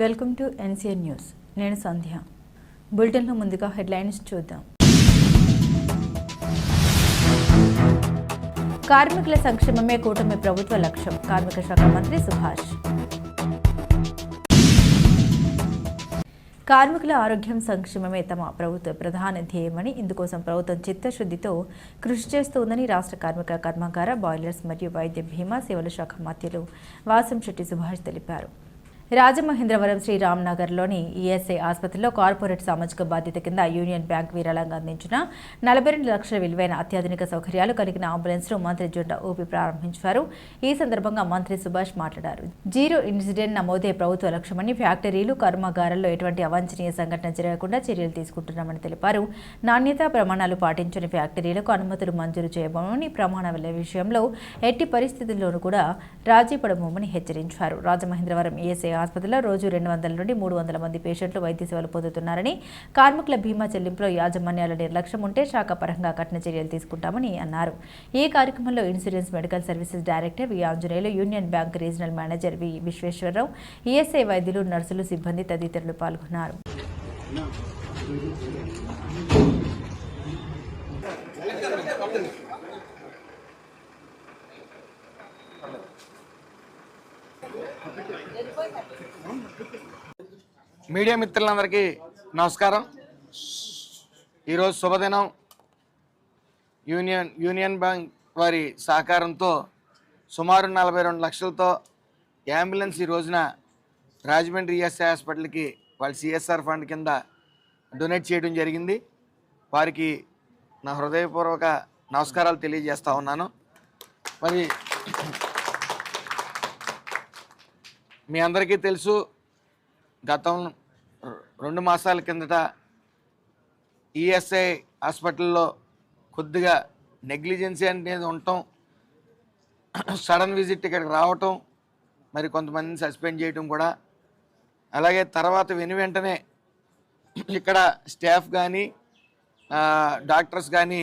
Welcome to NCN news. నేను సంధ్య. బులెటిన్లో ముందుగా హెడ్లైన్స్ చూద్దాం. కార్మికుల సంక్షేమమే కూటమి ప్రభుత్వ లక్ష్యం. కార్మిక శాఖ మంత్రి సుభాష్. కార్మికుల ఆరోగ్యం సంక్షేమమే తమ ప్రభుత్వ ప్రధాన ధ్యేయమని ఇందుకోసం ప్రభుత్వం చిత్తశుద్ధితో కృషి చేస్తోందని రాష్ట్ర కార్మిక కర్మాగార బాయిలర్స్ మరియు వైద్య బీమా సేవల శాఖ మధ్యలో వాసంశెట్టి సుభాష్ తెలిపారు. రాజమహేంద్రవరం శ్రీరామ్నగర్లోని ఈఎస్ఐ ఆసుపత్రిలో కార్పొరేట్ సామాజిక బాధ్యత కింద యూనియన్ బ్యాంక్ విరాళంగా అందించిన నలభై రెండు లక్షల విలువైన అత్యాధునిక సౌకర్యాలు కలిగిన అంబులెన్స్ను మంత్రి జొండ ఊపి ప్రారంభించారు. ఈ సందర్భంగా మంత్రి సుభాష్ మాట్లాడారు. జీరో ఇన్సిడెంట్ నమోదే ప్రభుత్వ లక్ష్యమని ఫ్యాక్టరీలు కర్మాగారాల్లో ఎటువంటి అవాంఛనీయ సంఘటన జరగకుండా చర్యలు తీసుకుంటున్నామని తెలిపారు. నాణ్యతా ప్రమాణాలు పాటించని ఫ్యాక్టరీలకు అనుమతులు మంజూరు చేయబోమని ప్రమాణాల విషయంలో ఎట్టి పరిస్థితుల్లోనూ కూడా రాజీ పడబోమని హెచ్చరించారు. రాజమహేంద్రవరం ఈఎస్ఐ ఆసుపత్రిలో రోజు రెండు వందల నుండి మూడు వందల మంది పేషెంట్లు వైద్య సేవలు పొందుతున్నారని కార్మికుల బీమా చెల్లింపులో యాజమాన్యాల నిర్లక్ష్యం ఉంటే శాఖ పరంగా కఠిన చర్యలు తీసుకుంటామని అన్నారు. ఈ కార్యక్రమంలో insurance medical services director V Anjaneyulu union bank regional manager V Visweswararao ESI వైద్యులు నర్సులు సిబ్బంది తదితరులు పాల్గొన్నారు. మీడియా మిత్రులందరికీ నమస్కారం. ఈరోజు శుభదినం. యూనియన్ యూనియన్ బ్యాంక్ వారి సహకారంతో సుమారు నలభై రెండు లక్షలతో అంబులెన్స్ ఈ రోజున రాజమండ్రి ఈఎస్ఐ హాస్పిటల్కి వాళ్ళ సిఎస్ఆర్ ఫండ్ కింద డొనేట్ చేయడం జరిగింది. వారికి నా హృదయపూర్వక నమస్కారాలు తెలియజేస్తూ ఉన్నాను. మరి మీ అందరికీ తెలుసు గతం రెండు మాసాల కిందట ఈఎస్ఐ హాస్పిటల్లో కొద్దిగా నెగ్లిజెన్సీ అనేది ఉండటం సడన్ విజిట్ ఇక్కడికి రావటం మరి కొంతమందిని సస్పెండ్ చేయటం కూడా. అలాగే తర్వాత వెను వెంటనే ఇక్కడ స్టాఫ్ కానీ డాక్టర్స్ కానీ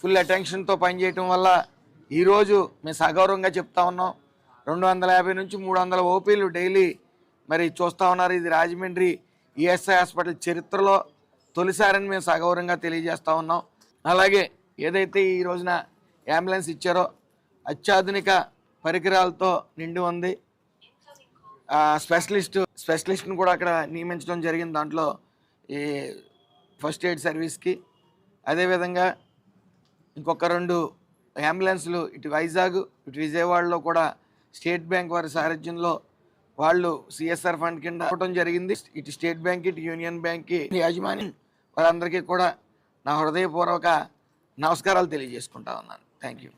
ఫుల్ అటెన్షన్తో పనిచేయటం వల్ల ఈరోజు మేము సగౌరవంగా చెప్తా ఉన్నాం. రెండు వందల యాభై నుంచి మూడు వందల ఓపీలు డైలీ మరి చూస్తూ ఉన్నారు. ఇది రాజమండ్రి ఈఎస్ఐ హాస్పిటల్ చరిత్రలో తొలిసారని మేము సగౌరవంగా తెలియజేస్తూ ఉన్నాం. అలాగే ఏదైతే ఈ రోజున అంబులెన్స్ ఇచ్చారో అత్యాధునిక పరికరాలతో నిండి ఉంది. ఆ, స్పెషలిస్ట్ స్పెషలిస్ట్ని కూడా అక్కడ నియమించడం జరిగింది దాంట్లో ఈ ఫస్ట్ ఎయిడ్ సర్వీస్కి. అదేవిధంగా ఇంకొక రెండు అంబులెన్స్లు ఇటు వైజాగ్ ఇటు విజయవాడలో కూడా స్టేట్ బ్యాంక్ వారి సారథ్యంలో వాళ్ళు సిఎస్ఆర్ ఫండ్ కింద అవ్వడం జరిగింది. ఇటు స్టేట్ బ్యాంక్ ఇటు యూనియన్ బ్యాంక్కి యాజమాని వారందరికీ కూడా నా హృదయపూర్వక నమస్కారాలు తెలియజేసుకుంటా ఉన్నాను. Thank you.